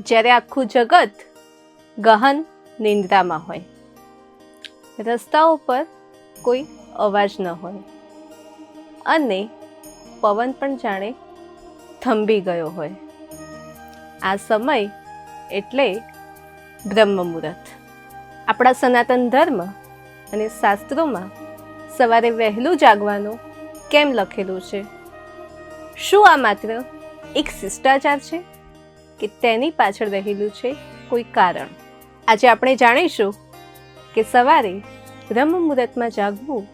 જ્યારે આખું જગત ગહન નિંદ્રામાં હોય. રસ્તાઓ પર કોઈ અવાજ ન હોય. અને પવન પણ જાણે થંભી ગયો હોય. આ સમય એટલે બ્રહ્મ મુહૂર્ત. આપણા સનાતન ધર્મ અને શાસ્ત્રોમાં સવારે વહેલું જાગવાનું કેમ લખેલું છે? શું આ માત્ર એક શિષ્ટાચાર છે? કે તેની પાછળ રહેલું છે કોઈ કારણ. આજે આપણે જાણીશું કે સવારે બ્રહ્મ મુહૂર્તમાં જાગવું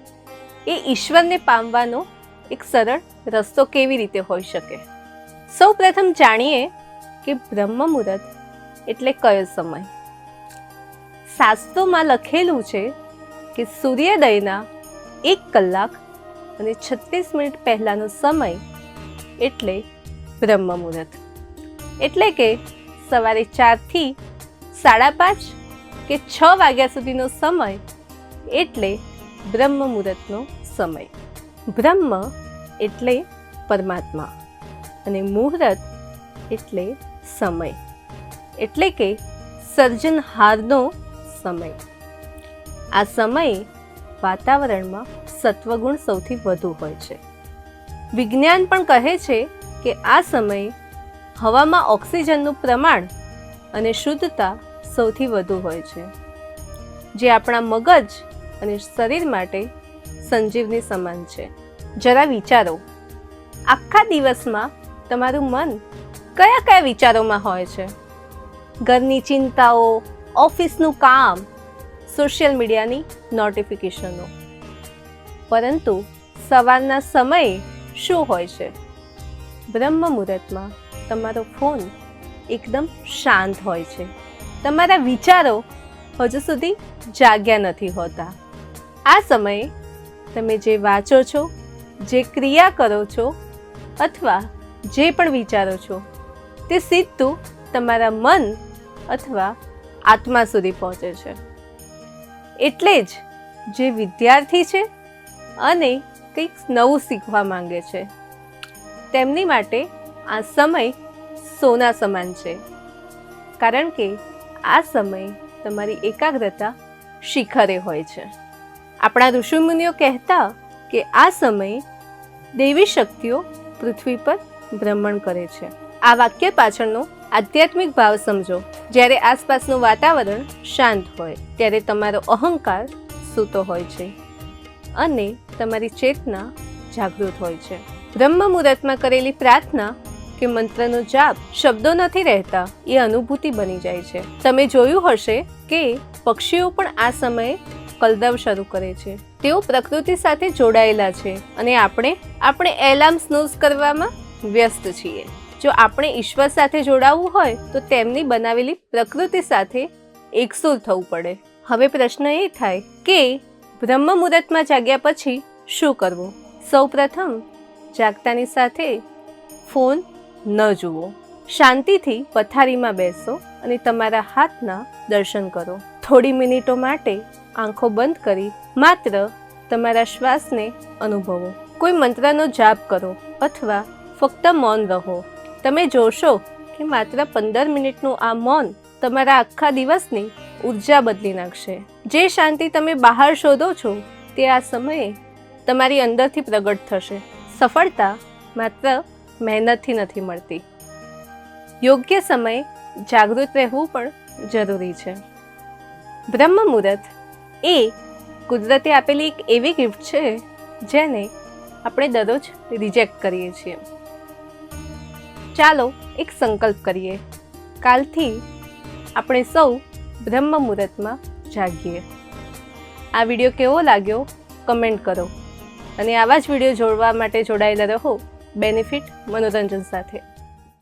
એ ઈશ્વરને પામવાનો એક સરળ રસ્તો કેવી રીતે હોઈ શકે? સૌ પ્રથમ જાણીએ કે બ્રહ્મ મુહૂર્ત એટલે કયો સમય? શાસ્ત્રોમાં લખેલું છે કે સૂર્યોદયના એક કલાક અને છત્રીસ મિનિટ પહેલાંનો સમય એટલે બ્રહ્મ મુહૂર્ત એટલે કે સવારે ચારથી સાડા પાંચ કે છ વાગ્યા સુધીનો સમય એટલે બ્રહ્મ મુહૂર્તનો સમય. બ્રહ્મ એટલે પરમાત્મા અને મુહૂર્ત એટલે સમય. એટલે કે સર્જનહારનો સમય. આ સમયે વાતાવરણમાં સત્વગુણ સૌથી વધુ હોય છે. વિજ્ઞાન પણ કહે છે કે આ સમયે હવામાં ઓક્સિજનનું પ્રમાણ અને શુદ્ધતા સૌથી વધુ હોય છે, જે આપણા મગજ અને શરીર માટે સંજીવની સમાન છે. જરા વિચારો, આખા દિવસમાં તમારું મન કયા કયા વિચારોમાં હોય છે? ઘરની ચિંતાઓ, ઓફિસનું કામ, સોશિયલ મીડિયાની નોટિફિકેશનો. પરંતુ સવારના સમયે શું હોય છે? બ્રહ્મ મુહૂર્તમાં તમારો ફોન એકદમ શાંત હોય છે. તમારા વિચારો હજુ સુધી જાગ્યા નથી હોતા. આ સમયે તમે જે વાંચો છો, જે ક્રિયા કરો છો, અથવા જે પણ વિચારો છો, તે સીધું તમારા મન અથવા આત્મા સુધી પહોંચે છે. એટલે જ જે વિદ્યાર્થી છે અને કંઈક નવું શીખવા માંગે છે. તેમની માટે આ સમય સોના સમાન છે. કારણ કે આ સમય તમારી એકાગ્રતા શિખરે હોય છે. આપણા ઋષિમુનિઓ કહેતા કે આ સમયે દેવી શક્તિઓ પૃથ્વી પર ભ્રમણ કરે છે. આ વાક્ય પાછળનો આધ્યાત્મિક ભાવ સમજો. જ્યારે આસપાસનું વાતાવરણ શાંત હોય, ત્યારે તમારો અહંકાર સૂતો હોય છે અને તમારી ચેતના જાગૃત હોય છે. બ્રહ્મ મુહૂર્તમાં કરેલી પ્રાર્થના કે મંત્રનો જાપ શબ્દો નથી રહેતા, એ અનુભૂતિ બની જાય છે. તમે જોયું હશે કે પક્ષીઓ પણ આ સમયે કલદવ શરૂ કરે છે. તેઓ પ્રકૃતિ સાથે જોડાયેલા છે અને આપણે આપણે એલાર્મ સ્નૂઝ કરવામાં વ્યસ્ત છીએ. જો આપણે ઈશ્વર સાથે જોડાવવું હોય, તો તેમની બનાવેલી પ્રકૃતિ સાથે એકસુર થવું પડે. હવે પ્રશ્ન એ થાય કે બ્રહ્મ મુહૂર્તમાં જાગ્યા પછી શું કરવું? સૌ પ્રથમ જાગતાની સાથે ફોન ન જુઓ. શાંતિથી પથારીમાં બેસો અને તમારા હાથના દર્શન કરો. થોડી મિનિટો માટે આંખો બંધ કરી માત્ર તમારા શ્વાસને અનુભવો. કોઈ મંત્રનો જાપ કરો અથવા ફક્ત મૌન રહો. તમે જોશો કે માત્ર પંદર મિનિટનું આ મૌન તમારા આખા દિવસની ઊર્જા બદલી નાખશે. જે શાંતિ તમે બહાર શોધો છો તે આ સમયે તમારી અંદરથી પ્રગટ થશે. સફળતા માત્ર મહેનતથી નથી મળતી. યોગ્ય સમયે જાગૃત રહેવું પણ જરૂરી છે. બ્રહ્મ મુહૂર્ત એ કુદરતે આપેલી એક એવી ગિફ્ટ છે, જેને આપણે દરરોજ રિજેક્ટ કરીએ છીએ. ચાલો એક સંકલ્પ કરીએ. કાલથી આપણે સૌ બ્રહ્મ મુહૂર્તમાં જાગીએ. આ વીડિયો કેવો લાગ્યો? કમેન્ટ કરો. અને આવા જ વીડિયો જોડવા માટે જોડાયેલા રહો. બેનિફિટ મનોરંજન સાથે.